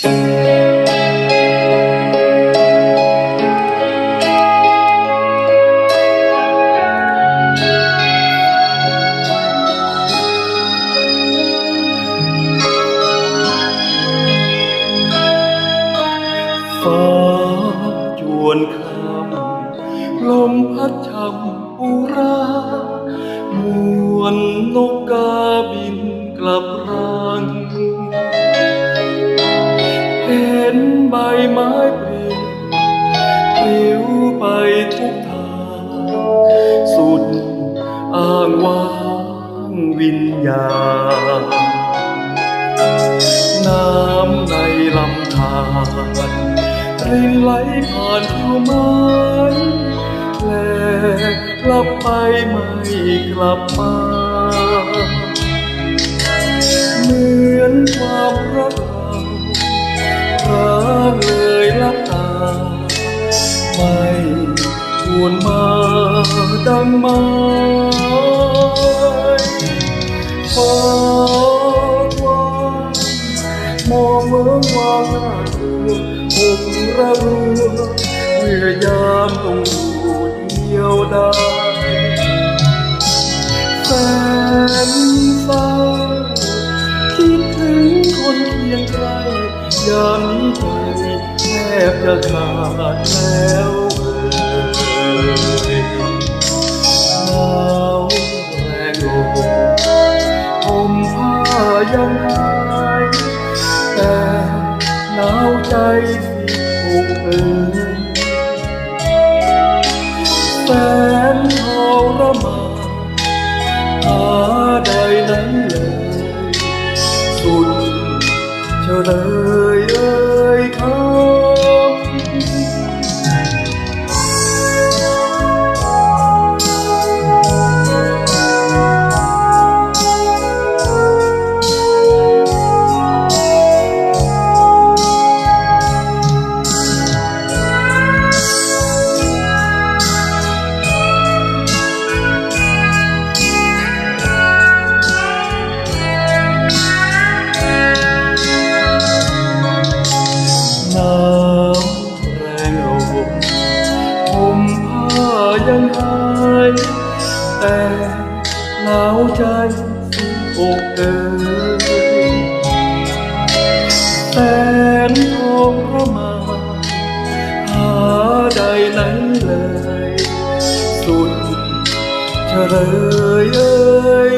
ฟ้าจวนคำลมพัดช่ำอุรามวนนกกาบินกลับรัง ใบไม้ปลิวปลิวไปทุกทาง สุดอ้างว้างวิญญาณน้ำในลำธารรินไหลผ่านผิวไม้แลกลับไปไม่กลับมา ไม่หวนมาดังไม้ฟ้ากว้างมองเมืองวางหน้าตัวอกระรัวเมื่อยามต้องอยู่เดียวดายแสนเศร้าคิดถึงคนเคียงใกล้ยามนี้ใจแทบจะขาดแล้วเอ่ ยหนาวแรงลมผมผ้ายังหา ใจหายแต่หนาวใจสุดอกเอ่ยแสนทองพระมาหาใดไหนเลย สุดเฉลยเอ่ย